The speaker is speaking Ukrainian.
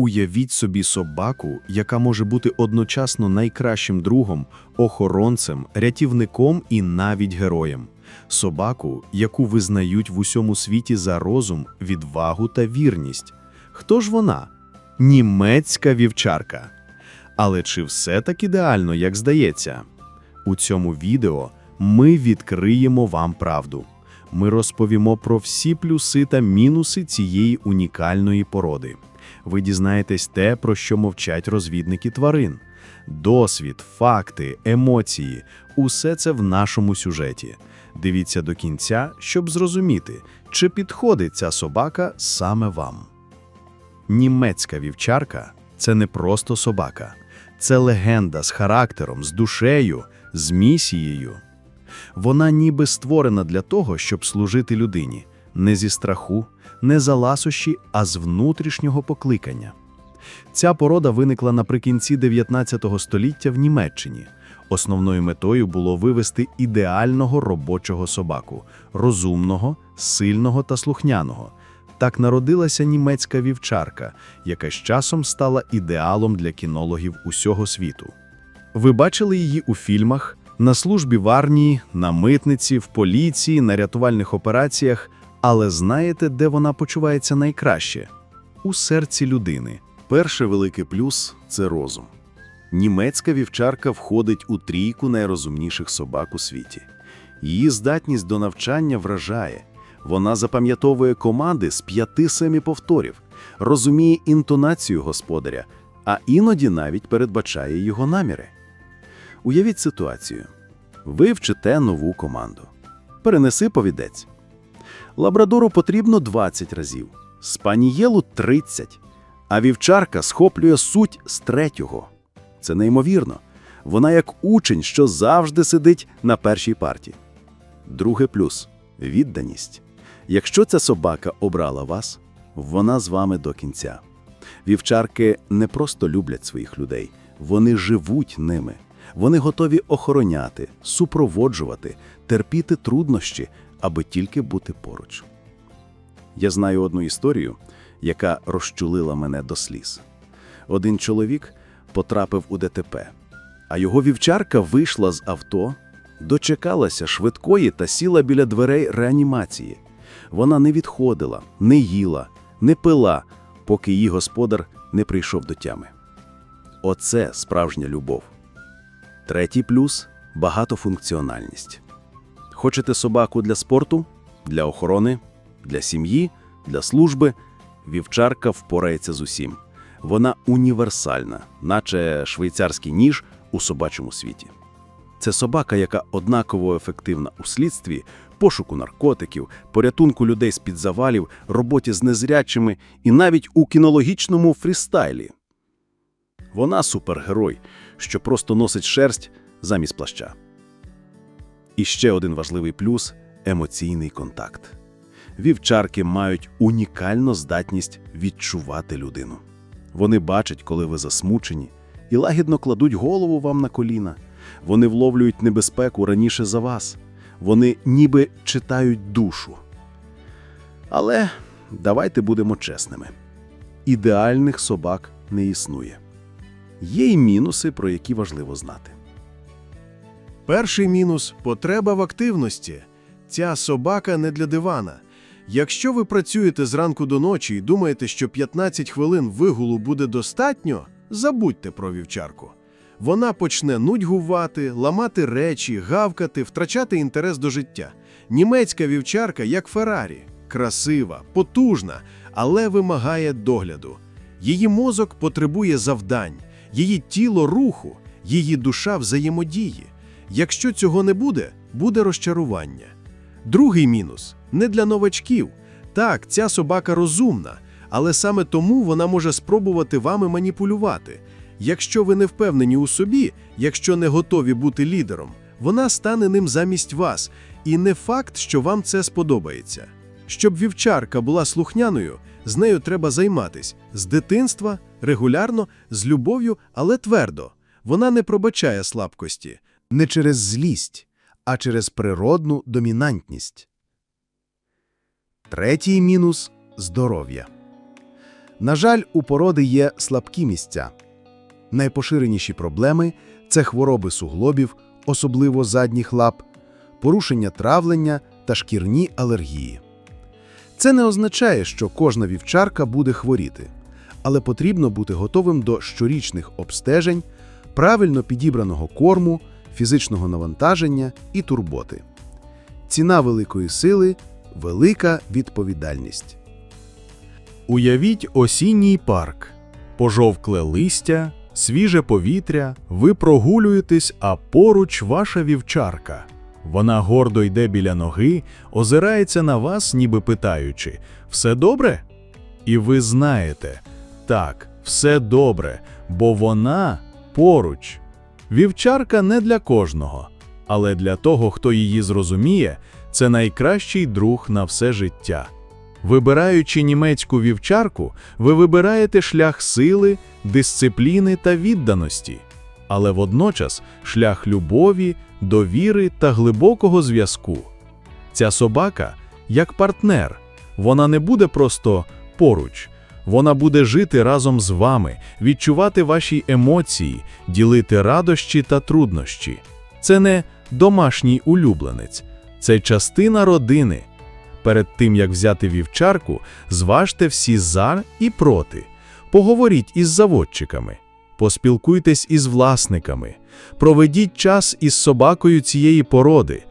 Уявіть собі собаку, яка може бути одночасно найкращим другом, охоронцем, рятівником і навіть героєм. Собаку, яку визнають в усьому світі за розум, відвагу та вірність. Хто ж вона? Німецька вівчарка. Але чи все так ідеально, як здається? У цьому відео ми відкриємо вам правду. Ми розповімо про всі плюси та мінуси цієї унікальної породи. Ви дізнаєтесь те, про що мовчать розвідники тварин. Досвід, факти, емоції усе це в нашому сюжеті. Дивіться до кінця, щоб зрозуміти, чи підходить ця собака саме вам. Німецька вівчарка це не просто собака, це легенда з характером, з душею, з місією. Вона ніби створена для того, щоб служити людині, не зі страху, не за ласощі, а з внутрішнього покликання. Ця порода виникла наприкінці 19 століття в Німеччині. Основною метою було вивести ідеального робочого собаку, розумного, сильного та слухняного. Так народилася німецька вівчарка, яка з часом стала ідеалом для кінологів усього світу. Ви бачили її у фільмах, на службі в армії, на митниці, в поліції, на рятувальних операціях, але знаєте, де вона почувається найкраще? У серці людини. Перший великий плюс це розум. Німецька вівчарка входить у трійку найрозумніших собак у світі. Її здатність до навчання вражає. Вона запам'ятовує команди з п'яти-семи повторів, розуміє інтонацію господаря, а іноді навіть передбачає його наміри. Уявіть ситуацію. Ви вчите нову команду. Перенеси повідець. Лабрадору потрібно 20 разів, спанієлу 30, а вівчарка схоплює суть з третього. Це неймовірно. Вона як учень, що завжди сидить на першій парті. Друге плюс відданість. Якщо ця собака обрала вас, вона з вами до кінця. Вівчарки не просто люблять своїх людей, вони живуть ними. Вони готові охороняти, супроводжувати, терпіти труднощі, аби тільки бути поруч. Я знаю одну історію, яка розчулила мене до сліз. Один чоловік потрапив у ДТП, а його вівчарка вийшла з авто, дочекалася швидкої та сіла біля дверей реанімації. Вона не відходила, не їла, не пила, поки її господар не прийшов до тями. Оце справжня любов. Третій плюс багатофункціональність. Хочете собаку для спорту, для охорони, для сім'ї, для служби. Вівчарка впорається з усім. Вона універсальна, наче швейцарський ніж у собачому світі. Це собака, яка однаково ефективна у слідстві, пошуку наркотиків, порятунку людей з-під завалів, роботі з незрячими і навіть у кінологічному фрістайлі. Вона супергерой, що просто носить шерсть замість плаща. І ще один важливий плюс емоційний контакт. Вівчарки мають унікальну здатність відчувати людину. Вони бачать, коли ви засмучені, і лагідно кладуть голову вам на коліна. Вони вловлюють небезпеку раніше за вас. Вони ніби читають душу. Але давайте будемо чесними: ідеальних собак не існує. Є й мінуси, про які важливо знати. Перший мінус потреба в активності. Ця собака не для дивана. Якщо ви працюєте зранку до ночі і думаєте, що 15 хвилин вигулу буде достатньо, забудьте про вівчарку. Вона почне нудьгувати, ламати речі, гавкати, втрачати інтерес до життя. Німецька вівчарка, як Феррарі, красива, потужна, але вимагає догляду. Її мозок потребує завдань, її тіло руху, її душа взаємодії. Якщо цього не буде, буде розчарування. Другий мінус не для новачків. Так, ця собака розумна, але саме тому вона може спробувати вами маніпулювати. Якщо ви не впевнені у собі, якщо не готові бути лідером, вона стане ним замість вас, і не факт, що вам це сподобається. Щоб вівчарка була слухняною, з нею треба займатись з дитинства, регулярно, з любов'ю, але твердо. Вона не пробачає слабкості, не через злість, а через природну домінантність. Третій мінус здоров'я. На жаль, у породи є слабкі місця. Найпоширеніші проблеми це хвороби суглобів, особливо задніх лап, порушення травлення та шкірні алергії. Це не означає, що кожна вівчарка буде хворіти, але потрібно бути готовим до щорічних обстежень, правильно підібраного корму, фізичного навантаження і турботи. Ціна великої сили велика відповідальність. Уявіть осінній парк. Пожовкле листя, свіже повітря, ви прогулюєтесь, а поруч ваша вівчарка. Вона гордо йде біля ноги, озирається на вас, ніби питаючи «Все добре?» І ви знаєте, так, все добре, бо вона поруч. Вівчарка не для кожного, але для того, хто її зрозуміє, це найкращий друг на все життя. Вибираючи німецьку вівчарку, ви вибираєте шлях сили, дисципліни та відданості, але водночас шлях любові, довіри та глибокого зв'язку. Ця собака як партнер, вона не буде просто поруч, вона буде жити разом з вами, відчувати ваші емоції, ділити радощі та труднощі. Це не домашній улюбленець, це частина родини. Перед тим, як взяти вівчарку, зважте всі за і проти. Поговоріть із заводчиками, поспілкуйтесь із власниками, проведіть час із собакою цієї породи,